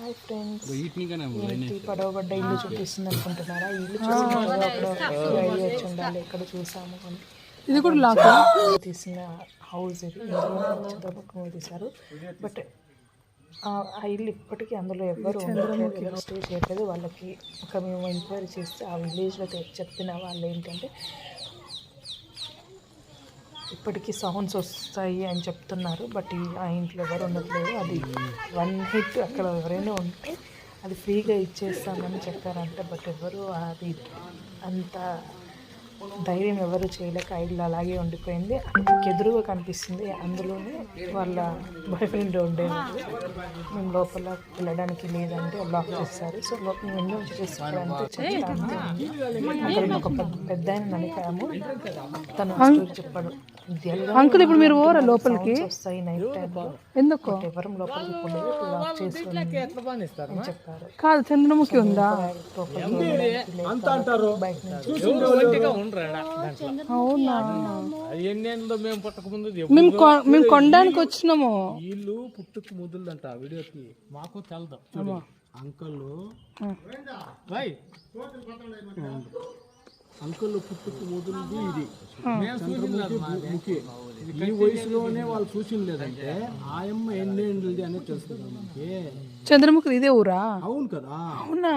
Hi friends పడవబడ్డ ఇల్లు చూపిస్తుంది అనుకుంటున్నారా? ఇల్లు ఐడియా వచ్చి ఉండాలి ఎక్కడ చూసాము ఇది కూడా లాక్ తీసిన హౌస్ ఇది. తీశారు. బట్ ఆ ఇల్లు ఇప్పటికీ అందులో ఎవరు స్టే చేయట్లేదు. వాళ్ళకి ఒక మేము ఎంక్వైరీ చేస్తే ఆ విలేజ్లో చెప్పిన వాళ్ళు ఏంటంటే ఇప్పటికీ సౌండ్స్ వస్తాయి అని చెప్తున్నారు బట్ ఈ- ఆ ఇంట్లో ఎవరు ఉండట్లేదు. అది వన్ హిట్ అక్కడ ఎవరైనా ఉంటే అది ఫ్రీగా ఇచ్చేస్తామని చెప్పారంట బట్ ఎవరు అది అంత ధైర్యం ఎవరు చేయలేక ఇల్లు అలాగే ఉండిపోయింది. ఎదురుగా కనిపిస్తుంది అందులోనే వాళ్ళ బాయ్ ఫ్రెండ్ ఉండేవాళ్ళు మేము లోపల వెళ్ళడానికి లేదంటే లాక్ చేస్తారు సో లోపల మేము ఎన్నో ఉంది అక్కడ ఒక పెద్ద పెద్ద ఆయన నలికాము తను స్టోరీ చెప్పాడు. అంకుల్ ఇప్పుడు మీరు ఓరా లోపలికి? ఎందుకు? కాదు చంద్రముఖి ఉందా? అవునా? మేము పుట్టక ముందు మేము కొ- మేము కొనడానికి వచ్చినాము. వీళ్ళు పుట్టుకు ముదులుదంట వీడియోకి. మాకు తెలదు. అంకల్. అంకల్ పుట్టుకు ముదులుది ఇది. చంద్రముఖి ఈ వయసులోనే వాళ్ళు చూసిన లేదంటే ఆయమ్మ ఎన్నేళ్ళది అనేది తెలుస్తుంది మనకి. చంద్రముఖి ఇదే ఊరా? అవును కదా. అవునా?